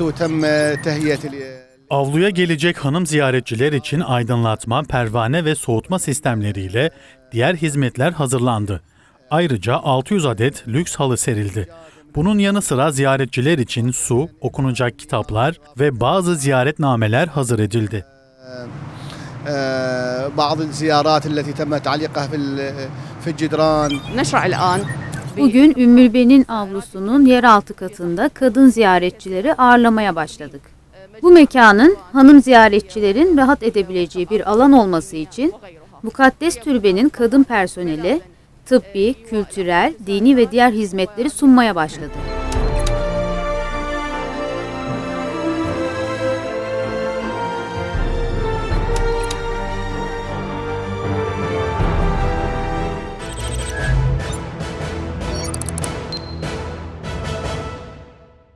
وتم تهيئة ال- Avluya gelecek hanım ziyaretçiler için aydınlatma, pervane ve soğutma sistemleriyle diğer hizmetler hazırlandı. Ayrıca 600 adet lüks halı serildi. Bunun yanı sıra ziyaretçiler için su, okunacak kitaplar ve bazı ziyaretnameler hazır edildi. آه، بعض الزيارات التي تم تعليقها في ال- في الجدران نشرع الآن Bugün Ümmülbe'nin avlusunun yeraltı katında kadın ziyaretçileri ağırlamaya başladık. Bu mekanın hanım ziyaretçilerin rahat edebileceği bir alan olması için mukaddes türbenin kadın personeli tıbbi, kültürel, dini ve diğer hizmetleri sunmaya başladı.